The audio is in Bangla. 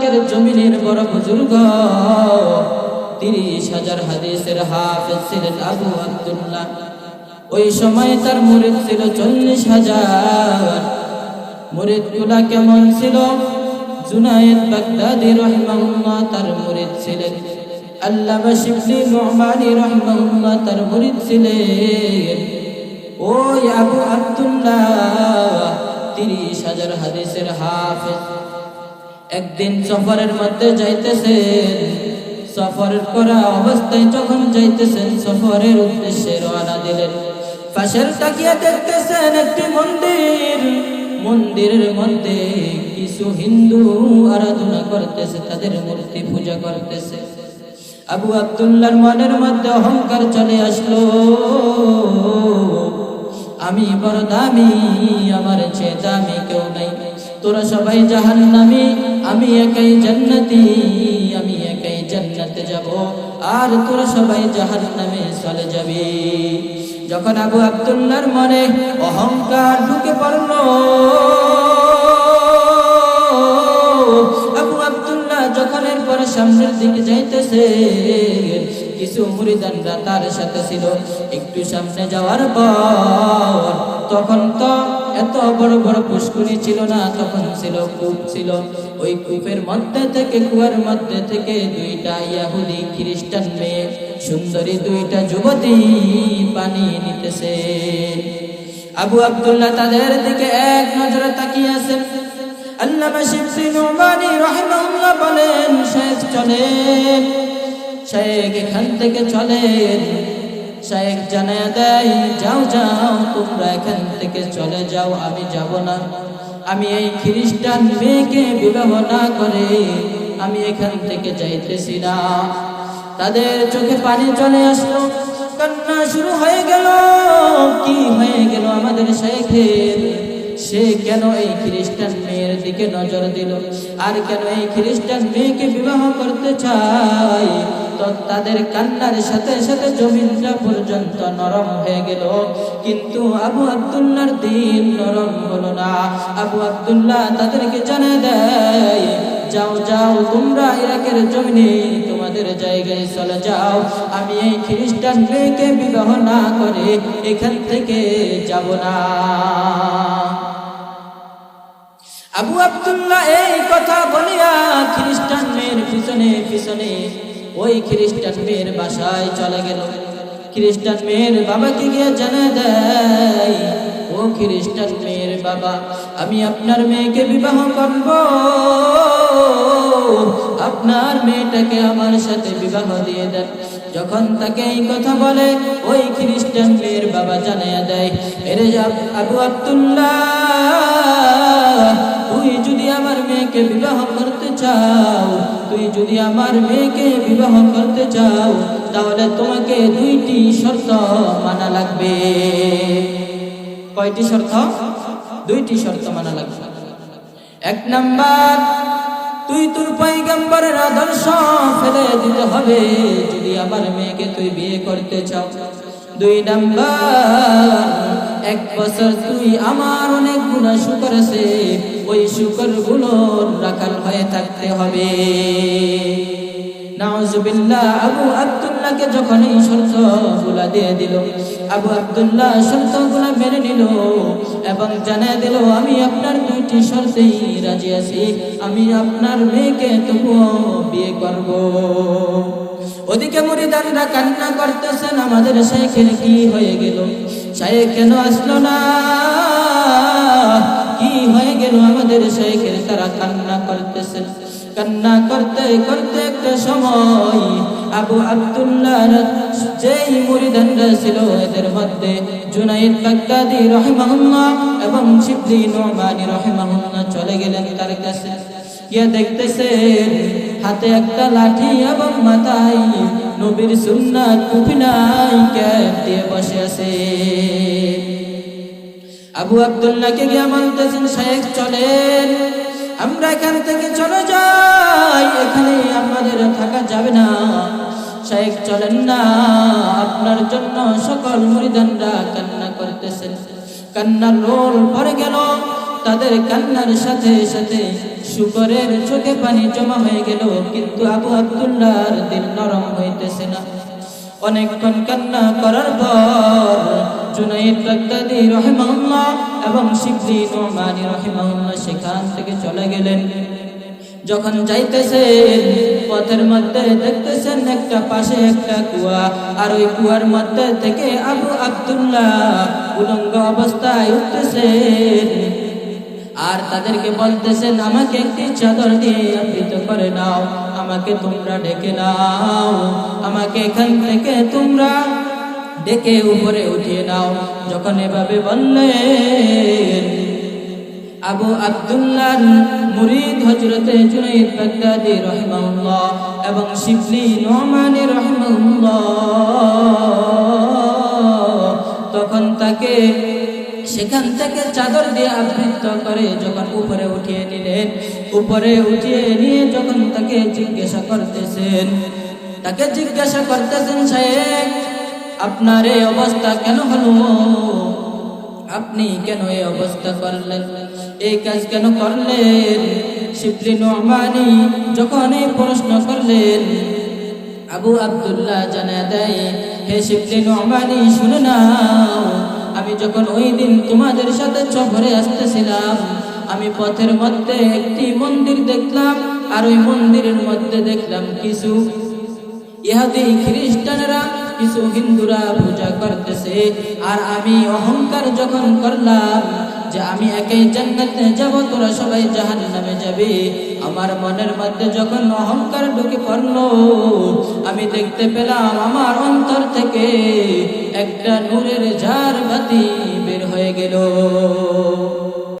ইরাকের জমিনের বড় বুজুর্গ। তিরিশ হাজার হাদিসের হাফেজ ছিলেন আবু আব্দুল্লাহ। ওই সময় তার মুরিদ ছিল চল্লিশ হাজার। মুরিদগুলা কেমন ছিল? জুনায়েদ বাগদাদি রহমাহুল্লাহ তার মুরিদ ছিলেন। আল্লামা শিবলি নুমানি রহমাহুল্লাহ তার মুরিদ ছিলেন। ওই আবু আব্দুল্লাহ, তিরিশ হাজার হাদিসের হাফেজ। একদিন সফরের মধ্যে যাইতেছেন। সফরের করা অবস্থায় যখন যাইতেছেন, সফরের উদ্দেশ্যে রওনা দিলেন। পাশের তাকিয়া দেখতেছেন একটি মন্দির। মন্দিরের মধ্যে কিছু হিন্দু আরাধনা করতেছে, তাদের মূর্তি পূজা করতেছে। আবু আব্দুল্লাহর মনের মধ্যে অহংকার চলে আসলো। আমি বড় দামি, আমার চেয়ে দামি কেউ নাই। তোরা সবাই জাহান্নামি। আমি একাই জান্নাতি, আমি একাই জান্নাতে যাব। আর তোরা সবাই জাহান্নামে চলে যাবি। যখন আবু আবদুল্লার মনে অহংকার ঢুকে পড়ল, আবু আব্দুল্লাহ যখন এরপরে সামনের দিকে যাইতেছে কিছু মুরিদানরা তার সাথে ছিল। একটু সামনে যাওয়ার পর তখন তো এত বড় বড় পুষ্করি ছিল না, তখন ছিল কূপ ছিল। ওই কূপের মধ্যে থেকে, কুয়ার মধ্যে থেকে দুইটা ইয়াহুদি খ্রিস্টান মেয়ে, সুন্দরী দুইটা যুবতী পানি নিতেছে। আবু আবদুল্লাহ তাদের দিকে এক নজরে তাকিয়ে আছেন। আল্লামা শিবসি নুমানি রাহিমাহুল্লাহ বলেন শেখ চলেন শেখ এখান থেকে চলেন শেখ জানায় দেয়, যাও যাও, তোমরা এখান থেকে চলে যাও, আমি যাব না। আমি এই খ্রিস্টান মেয়েকে বিবাহ না করে আমি এখান থেকে যাইতেছি না। তাদের চোখে পানি চলে আসলো, কান্না শুরু হয়ে গেল, কি হয়ে গেল আমাদের শেখের? সে কেন এই খ্রিস্টান মেয়ের দিকে নজর দিল? আর কেন এই খ্রিস্টান মেয়েকে বিবাহ করতে চায়? তো তাদের কান্নার সাথে সাথে জমিনটা পর্যন্ত নরম হয়ে গেল। কিন্তু আবু আব্দুল্লাহর দিন নরম হলো না। আবু আব্দুল্লাহ তাদেরকে জানা দেয়, যাও যাও, তোমরা ইরাকের জমিনে, তোমাদের জায়গায় চলে যাও। আমি এই খ্রিস্টান মেয়েকে বিবাহ না করে এখান থেকে যাব না। আবু আব্দুল্লাহ এই কথা বলিয়া খ্রিস্টান মেয়ের পিছনে পিছনে ওই খ্রিস্টান মেয়ের বাসায় চলে গেল। খ্রিস্টান মেয়ের বাবাকে গিয়ে জানা দেয় ও খ্রিস্টান মেয়ের বাবা, আমি আপনার মেয়েকে বিবাহ করব। আপনার মেয়েটাকে আমার সাথে বিবাহ দিয়ে দেন। যখন তাকে এই কথা বলে, ওই খ্রিস্টান মেয়ের বাবা জানাইয়া দেয় এরে আবু আব্দুল্লাহ তুই যদি আমার মেয়েকে বিবাহ করতে চাও, তুই যদি আমার মেয়েকে বিবাহ করতে চাও, তাহলে তোমাকে দুইটি শর্ত মানা লাগবে। কয়টি শর্ত? দুইটি শর্ত মানা লাগবে। এক নাম্বার, তুই তোর পৈগম্বরের আদর্শ ফেলে দিতে হবে যদি আমার মেয়েকে তুই বিয়ে করতে চাও। দুই নাম্বার, এক বছর তুই আমার অনেক গুণা শুকর আছে ওই শুকরগুলোর রাখাল হয়ে থাকতে হবে। আবু আব্দুল্লাহকে দিয়ে দিল, আবু আব্দুল্লাহ নিল এবং জানিয়ে দিল, আমি আপনার দুইটি শর্তেই রাজি আছি। আমি আপনার মেয়েকে তবুও বিয়ে করব। ওদিকে মুরিদানরা কান্না করতেছেন আমাদের শেখের কি হয়ে গেল? শেখ কেন আসলো না? কি হয়ে গেল আমাদের শেখের তারা কান্না করতেছেন কান্না করতে করতে একটা সময় আবু আব্দুল্লাহ যেই মুরিদানরা ছিল, এদের মধ্যে জুনাইদ বাগদাদি রহমাহুল্লাহ এবং শিবলি নোমানি রহমাহুল্লাহ চলে গেলেন তার কাছে। গিয়ে দেখতেছেন, হাতে একটা লাঠি এবং মাথায় নবীর সুন্নাত টুপি নাই, ক্যাপ দিয়ে বসে আছে। আবু আব্দুল্লাহকে গিয়ে বলতেছেন শেখ চলেন। আমরা এখান থেকে চলে যাই এখানে আমাদের থাকা যাবে না। শেখ চলেন না, আপনার জন্য সকল মুরিদানরা কান্না করতেছেন। কান্নার রোল ভরে গেল, তাদের কান্নার সাথে সাথে শুকরের চোখে পানি জমা হয়ে গেল, কিন্তু আবু আব্দুল্লাহর দিল নরম হইতেছে না। অনেকক্ষণ কান্না করার পর জুনাইদ বাগদাদি রহিমাহুল্লাহ এবং শিবলি নোমানি রহিমাহুল্লাহ সেখান থেকে চলে গেলেন। যখন যাইতেছেন, পথের মধ্যে দেখতেছেন একটা পাশে একটা কুয়া, আর ওই কুয়ার মধ্যে থেকে আবু আব্দুল্লাহ উলঙ্গ অবস্থায় উঠতেছেন। আর তাদেরকে বলতেছেন, আমাকে একটি চাদর দিয়ে আবৃত করে নাও, আমাকে তোমরা ডেকে নাও, আমাকে এখান থেকে তোমরা ডেকে উপরে উঠিয়ে নাও। যখন এভাবে বললেন, আবু আব্দুল্লাহ মুরিদ হজরতে জুনাইদ বাগদাদি এবং শিবলি নোমানি রহিমাহুল্লাহ তখন তাকে সেখান থেকে চাদর দিয়ে আবৃত করে যখন উপরে উঠিয়ে নিলেন, উপরে উঠিয়ে নিয়ে যখন তাকে জিজ্ঞাসা করতেছেন, তাকে জিজ্ঞাসা করতেছেন সাহেব আপনার এই অবস্থা কেন হলো? আপনি কেন এই অবস্থা করলেন? এই কাজ কেন করলেন? শিবলি নোমানি যখন এই প্রশ্ন করলেন, আবু আব্দুল্লাহ জানা দেয়, হে শিবলি নোমানি, শুনে নাও, আমি যখন ওই দিন তোমাদের সাথে চভরে আসতেছিলাম, আমি পথের মধ্যে একটি মন্দির দেখলাম, আর ওই মন্দিরের মধ্যে দেখলাম কিছু ইহাদি খ্রিস্টানরা কিছু হিন্দুরা পূজা করতেছে। আর আমি অহংকার যখন করলাম যে আমি একাই জান্নাতে যাব, তোরা সবাই জাহান নামে যাবে। আমার মনের মধ্যে যখন অহংকার ঢুকে পড়ল, আমি দেখতে পেলাম আমার অন্তর থেকে একটা নূরের ঝাড় বাতি বের হয়ে গেল।